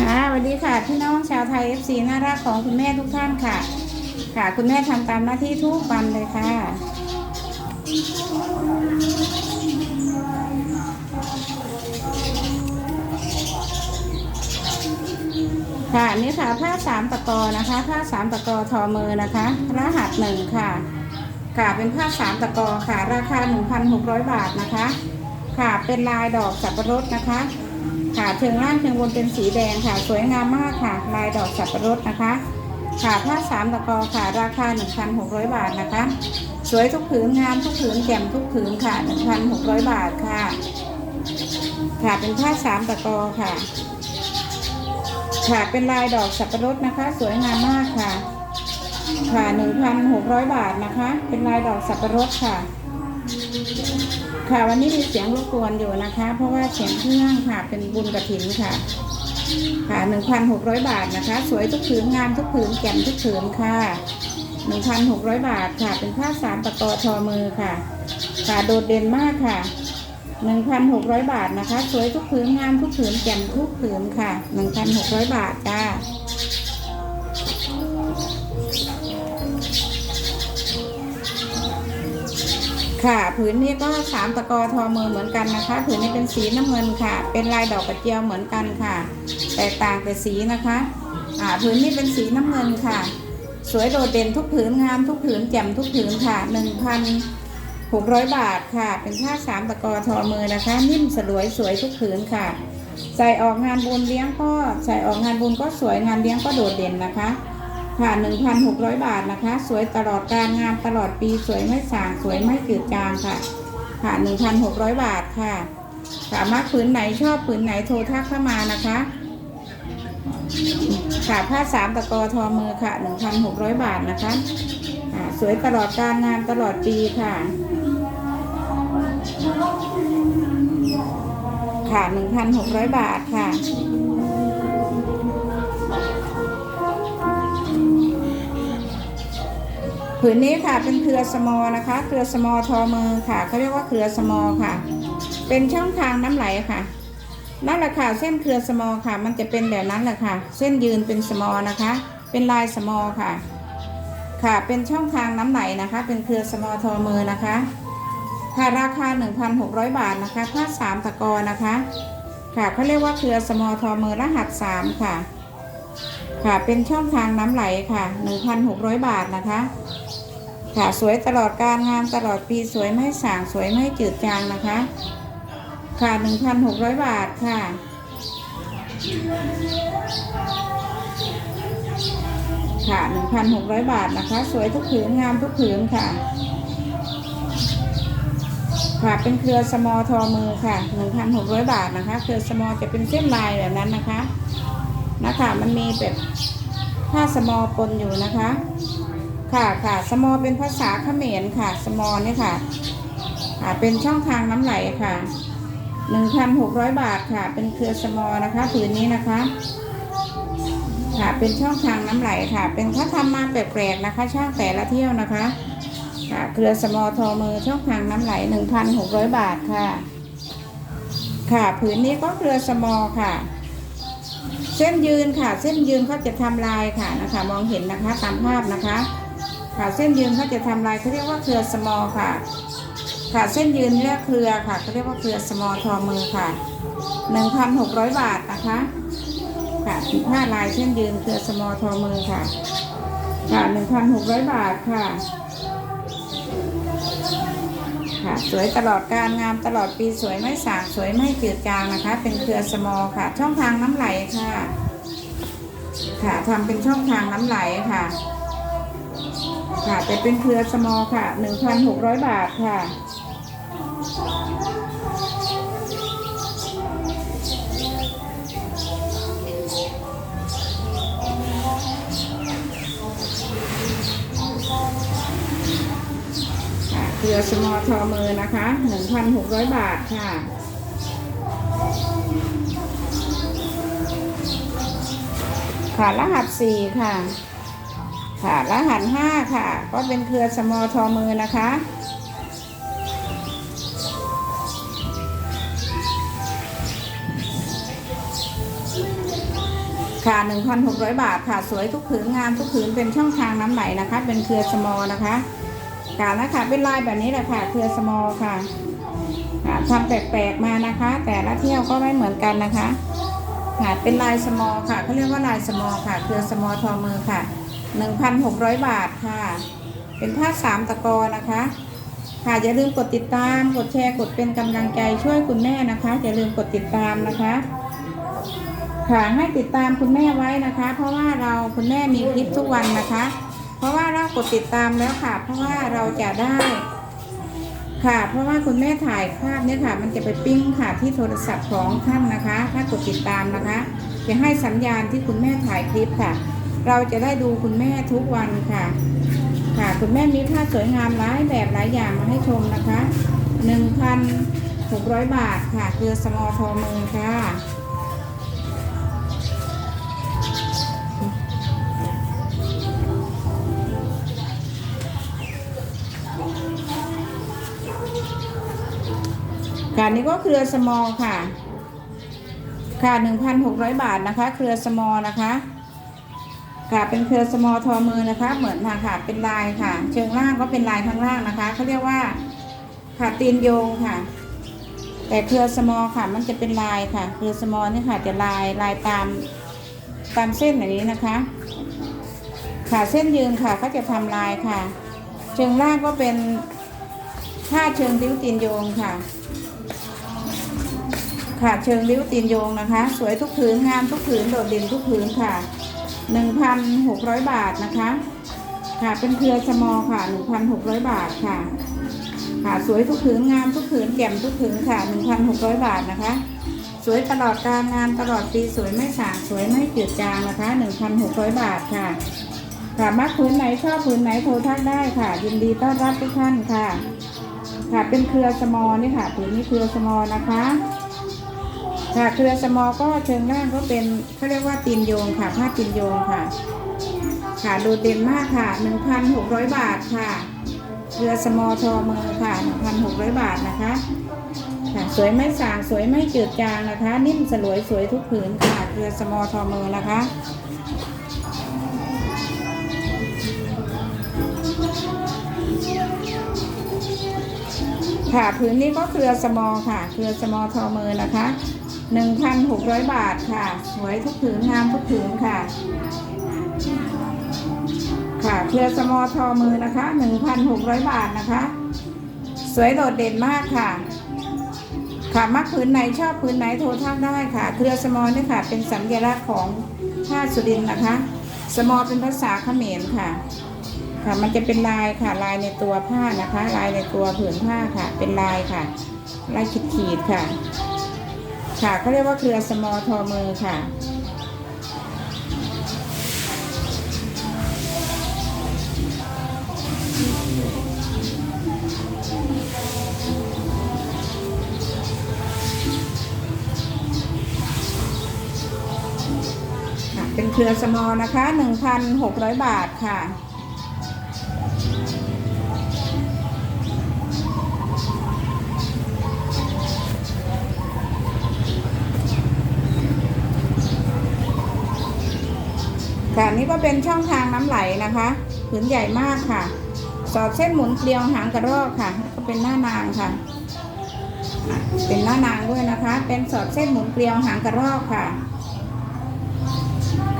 ค่ะสวัสดีค่ะพี่น้องชาวไทย FC น่ารักของคุณแม่ทุกท่านค่ะ ค่ะคุณแม่ทำตามหน้าที่ทุกวันเลยค่ะ ค่ะอันนี่ค่ะผ้าสามตะกอนะคะผ้าสามตะกอทอมือนะคะรหัสหนึ่งค่ะ ค่ะเป็นผ้าสามตะกอค่ะ ราคา 1,600 บาทนะคะ ค่ะเป็นลายดอกสับปะรดนะคะ ค่ะเชิงล่างเชิงบนเป็นสีแดงค่ะ สวยงามมากค่ะ ลายดอกสับปะรดนะคะ ค่ะผ้าสามตะกอค่ะ ราคา 1,600 บาทนะคะ สวยทุกผืนงามทุกผืนแจ่มทุกผืนค่ะ 1,600 บาทค่ะ ค่ะเป็นผ้าสามตะกอค่ะ ค่ะเป็นลายดอกสับปะรดนะคะ สวยงามมากค่ะ ค่ะ 1,600 บาทนะคะ เป็นลายดอกสับปะรดค่ะ ค่ะวันนี้มีเสียงรบกวนอยู่นะคะ เพราะว่าเสียงเครื่องค่ะเป็นบุญกระถินค่ะ ค่ะ1,600บาทนะคะ สวยทุกผืนงามทุกผืนแจ่มทุกผืนค่ะ1,600บาทค่ะ เป็นผ้าสามตะกอทอมือค่ะค่ะโดดเด่นมากค่ะ1,600บาทนะคะ สวยทุกผืนงามทุกผืนแจ่มทุกผืนค่ะ1,600บาทจ้า ค่ะ ผืนนี้ก็สามตะกอทอมือเหมือนกันนะคะ ผืนนี้เป็นสีน้ำเงินค่ะ เป็นลายดอกกระเจียวเหมือนกันค่ะ แตกต่างแต่สีนะคะอ่าผืนนี้เป็นสีน้ำเงินค่ะ สวยโดดเด่นทุกผืนงามทุกผืนแจ่มทุกผืนค่ะหนึ่งพันหกร้อยบาทค่ะ เป็นผ้าสามตะกอทอมือนะคะ นิ่มสลวยสวยทุกผืนค่ะ ใส่ออกงานบุญเลี้ยงก็ใส่ออกงานบุญก็สวยงานเลี้ยงก็โดดเด่นนะคะ ค่ะ 1,600 บาทนะคะ สวยตลอดการงานตลอดปีสวยไม่สางสวยไม่จืดจางค่ะ ค่ะ 1,600 บาทค่ะสามารถผืนไหนชอบผืนไหนโทรทักเข้ามานะคะ ค่ะผ้าสามตะกอทอมือค่ะ 1,600 บาทนะคะอ่าสวยตลอดการงานตลอดปีค่ะ ค่ะ 1,600 บาทค่ะ ผืนนี้ค่ะเป็นเครือสมอนะคะ เครือสมอทอมือค่ะเขาเรียกว่าเครือสมอค่ะ เป็นช่องทางน้ำไหลค่ะนั่นแหละค่ะ เส้นเครือสมอค่ะ มันจะเป็นแบบนั้นแหละค่ะ เส้นยืนเป็นสมอนะคะ เป็นลายสมอค่ะ ค่ะ เป็นช่องทางน้ำไหลนะคะ เป็นเครือสมอทอมือนะคะ ค่ะราคา 1,600 บาทนะคะผ้าสามตะกอนะคะ ค่ะเขาเรียกว่าเครือสมอทอมือรหัสสามค่ะ ค่ะเป็นช่องทางน้ำไหลค่ะ 1,600 บาทนะคะ ค่ะสวยตลอดการงานตลอดปีสวยไม่สางสวยไม่จืดจางนะคะ ค่ะ1,600 บาทค่ะ ค่ะ 1,600 บาทนะคะ สวยทุกผืนงามทุกผืนค่ะ ค่ะเป็นเครือสมอทอมือค่ะ 1,600 บาทนะคะ เครือสมอจะเป็นเส้นลายแบบนั้นนะคะนะคะมันมีแบบผ้าสมอปนอยู่นะคะ ค่ะค่ะสมอเป็นภาษาเขมรค่ะ สมอเนี่ยค่ะค่ะเป็นช่องทางน้ำไหลค่ะหนึ่งพันหกร้อยบาทค่ะ เป็นเครือสมอนะคะผืนนี้นะคะ ค่ะเป็นช่องทางน้ำไหลค่ะ เป็นเขาทำมาแปลกๆนะคะ ช่างแต่ละเที่ยวนะคะค่ะเครือสมอทอมือช่องทางน้ำไหลหนึ่งพันหกร้อยบาทค่ะ ค่ะผืนนี้ก็เครือสมอค่ะ เส้นยืนค่ะ เส้นยืนเขาจะทำลายค่ะนะคะ มองเห็นนะคะตามภาพนะคะ ค่ะเส้นยืนเขาจะทำลายเขาเรียกว่าเครือสมอค่ะ ค่ะเส้นยืนเรียกเครือค่ะเขาเรียกว่าเครือสมอทอมือค่ะ 1,600 บาทนะคะค่ะผ้าลายเส้นยืนเครือสมอทอมือค่ะค่ะ1,600 บาทค่ะค่ะสวยตลอดการงามตลอดปีสวยไม่สางสวยไม่จืดจางนะคะ เป็นเครือสมอค่ะ ช่องทางน้ำไหลค่ะ ค่ะทำเป็นช่องทางน้ำไหลค่ะ ค่ะแต่เป็นเครือสมอค่ะ 1,600 บาทค่ะ เครือสมอทอมือนะคะ 1,600 บาทค่ะค่ะรหัสสี่ค่ะ ค่ะรหัสห้าค่ะ ก็เป็นเครือสมอทอมือนะคะ ค่ะ 1,600 บาทค่ะ สวยทุกผืนงามทุกผืนเป็นช่องทางน้ำไหลนะคะ เป็นเครือสมอนะคะค่ะนะคะเป็นลายแบบนี้แหละค่ะ เครือสมอค่ะค่ะทำแปลกๆมานะคะ แต่ละเที่ยวก็ไม่เหมือนกันนะคะค่ะเป็นลายสมอค่ะเขาเรียกว่าลายสมอค่ะ เครือสมอทอมือค่ะ 1,600 บาทค่ะ เป็นผ้าสามตะกอนะคะ ค่ะอย่าลืมกดติดตาม กดแชร์ กดเป็นกำลังใจช่วยคุณแม่นะคะ อย่าลืมกดติดตามนะคะ ค่ะให้ติดตามคุณแม่ไว้นะคะ เพราะว่าเราคุณแม่มีคลิปทุกวันนะคะ เพราะว่าเรากดติดตามแล้วค่ะ เพราะว่าเราจะได้ค่ะ เพราะว่าคุณแม่ถ่ายภาพเนี่ยค่ะ มันจะไปปิ้งค่ะที่โทรศัพท์ของท่านนะคะ ถ้ากดติดตามนะคะ จะให้สัญญาณที่คุณแม่ถ่ายคลิปค่ะ เราจะได้ดูคุณแม่ทุกวันค่ะ ค่ะคุณแม่มีผ้าสวยงามหลายแบบหลายอย่างมาให้ชมนะคะ1,600 บาทค่ะเกลือสมอทอมือค่ะค่ะนี่ก็เครือสมอค่ะ ค่ะ 1,600 บาทนะคะ เครือสมอนะคะ ค่ะเป็นเครือสมอทอมือนะคะ เหมือนค่ะค่ะเป็นลายค่ะ เชิงล่างก็เป็นลายข้างล่างนะคะเขาเรียกว่าค่ะตีนโยงค่ะ แต่เครือสมอค่ะ มันจะเป็นลายค่ะ เครือสมอนี่ค่ะจะลายลายตามตามเส้นอย่างนี้นะคะ ค่ะเส้นยืนค่ะก็จะทำลายค่ะ เชิงล่างก็เป็นผ้าเชิงริ้วตีนโยงค่ะ ค่ะเชิงริ้วตีนโยงนะคะ สวยทุกผืนงามทุกผืนโดดเด่นทุกผืนค่ะ 1,600 บาทนะคะ ค่ะ เป็นเครือสมอค่ะ 1,600 บาทค่ะ ค่ะ สวยทุกผืนงามทุกผืนแจ่มทุกผืนค่ะ 1,600 บาทนะคะ สวยตลอดการงานตลอดปีสวยไม่สางสวยไม่จืดจางนะคะ 1,600 บาทค่ะ ค่ะมักผืนไหนชอบผืนไหนโทรทักได้ค่ะ ยินดีต้อนรับทุกท่านค่ะ ค่ะ เป็นเครือสมอนี่ค่ะผืนนี้เครือสมอนะคะ ค่ะเครือสมอก็เชิงล่างก็เป็นเขาเรียกว่าตีนโยงค่ะผ้าตีนโยงค่ะ ค่ะโดดเด่นมากค่ะ 1,600 บาทค่ะเครือสมอทอมือค่ะ 1,600 บาทนะคะค่ะสวยไม่สางสวยไม่จืดจางนะคะ นิ่มสลวยสวยทุกผืนค่ะเครือสมอทอมือนะคะค่ะผืนนี้ก็เครือสมอค่ะ เครือสมอทอมือนะคะ 1,600 บาทค่ะ สวยทุกผืนงามทุกผืนค่ะ ค่ะเครือสมอทอมือนะคะ 1,600 บาทนะคะ สวยโดดเด่นมากค่ะ ค่ะมักผืนไหนชอบผืนไหนโทรทักได้ค่ะ เครือสมอนี่ค่ะ เป็นสัญลักษณ์ของผ้าสุรินนะคะ สมอเป็นภาษาเขมรค่ะ ค่ะมันจะเป็นลายค่ะลายในตัวผ้านะคะ ลายในตัวผืนผ้าค่ะ เป็นลายค่ะลายขีดขีดค่ะ ค่ะเขาเรียกว่าเครือสมอทอมือค่ะ เป็นเครือสมอนะคะ 1,600 บาทค่ะ ค่ะนี่ก็เป็นช่องทางน้ำไหลนะคะผืนใหญ่มากค่ะ สอดเส้นหมุนเกลียวหางกระรอกค่ะ ก็เป็นหน้านางค่ะ เป็นหน้านางด้วยนะคะ เป็นสอดเส้นหมุนเกลียวหางกระรอกค่ะ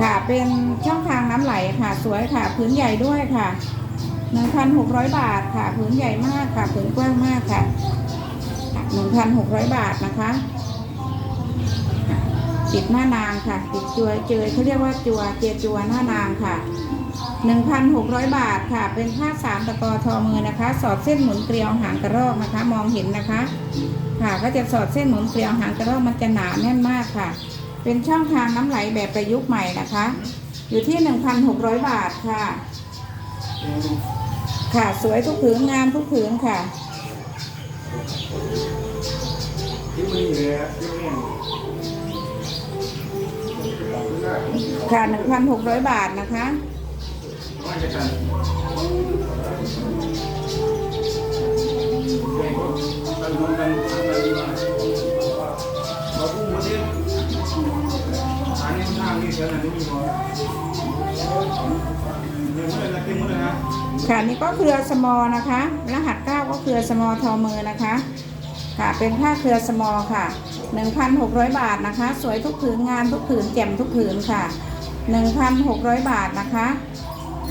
ค่ะเป็นช่องทางน้ำไหลค่ะ สวยค่ะผืนใหญ่ด้วยค่ะ1,600บาทค่ะผืนใหญ่มากค่ะผืนกว้างมากค่ะ1,600บาทนะคะ ติดหน้านางค่ะ ติดจัวเจยเขาเรียกว่าจัวเจยจัวหน้านางค่ะ 1,600 บาทค่ะ เป็นผ้าสามตะกอทอมือนะคะ สอดเส้นหมุนเกลียวหางกระรอกนะคะ มองเห็นนะคะ ค่ะก็จะสอดเส้นหมุนเกลียวหางกระรอกมันจะหนาแน่นมากค่ะ เป็นช่องทางน้ำไหลแบบประยุกต์ใหม่นะคะ อยู่ที่ 1,600 บาทค่ะ ค่ะสวยทุกผืนงามทุกผืนค่ะที่มันเหลือที่มัน ค่ะ1,600บาทนะคะว่าจะกันเด็กก็ตั้งกันตั้งกันมาเขาพูดมาเนี่ยอันนี้ทางนี้ขนาดนี้มีพอเดียวมือนะเต็มมือนะค่ะนี่ก็เครือสมอนะคะ รหัสเก้าก็เครือสมอทอมือนะคะ ค่ะเป็นผ้าเครือสมอค่ะ 1,600 บาทนะคะ สวยทุกผืนงานทุกผืนแจ่มทุกผืนค่ะ 1,600 บาทนะคะ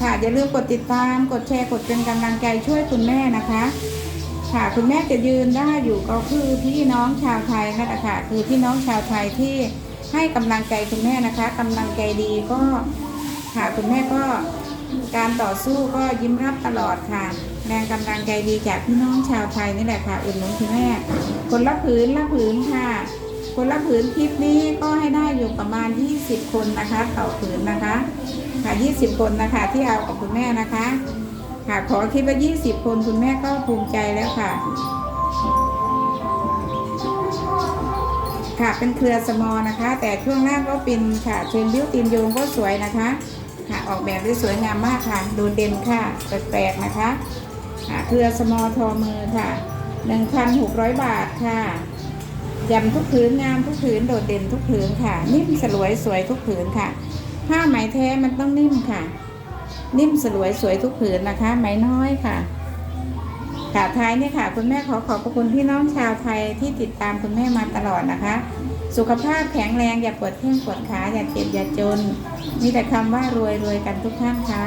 ค่ะอย่าลืมกดติดตามกดแชร์กดเป็นกำลังใจช่วยคุณแม่นะคะ ค่ะคุณแม่จะยืนได้อยู่ก็คือพี่น้องชาวไทยนั่นแหละค่ะคือพี่น้องชาวไทยที่ให้กำลังใจคุณแม่นะคะกำลังใจดีก็ค่ะคุณแม่ก็การต่อสู้ก็ยิ้มรับตลอดค่ะ แรงกำลังใจดีจากพี่น้องชาวไทยนี่แหละค่ะอุดหนุนคุณแม่คนละผืนละผืนค่ะ คนละผืนคลิปนี้ก็ให้ได้อยู่ประมาณ 20 คนนะคะ ต่อผืนนะคะ ค่ะ 20 คนนะคะที่เอากับคุณแม่นะคะค่ะขอคิดว่า20 คนคุณแม่ก็ภูมิใจแล้วค่ะ ค่ะเป็นเครือสมอนะคะ แต่ช่วงล่างก็เป็นค่ะเชิงบิ้วตีนโยงก็สวยนะคะค่ะออกแบบได้สวยงามมากค่ะ โดดเด่นค่ะ แปลกๆนะคะ เครือสมอทอมือค่ะ 1,600 บาทค่ะยำทุกผืนงามทุกผืนโดดเด่นทุกผืนค่ะ นิ่มสลวยสวยทุกผืนค่ะ ผ้าไหมแท้มันต้องนิ่มค่ะ นิ่มสลวยสวยทุกผืนนะคะ ไหมน้อยค่ะค่ะท้ายนี่ค่ะ คุณแม่ขอขอบพระคุณพี่น้องชาวไทยที่ติดตามคุณแม่มาตลอดนะคะ สุขภาพแข็งแรงอย่าปวดแข้งปวดขาอย่าเจ็บอย่าจน มีแต่คำว่ารวยรวยกันทุกท่านค่ะ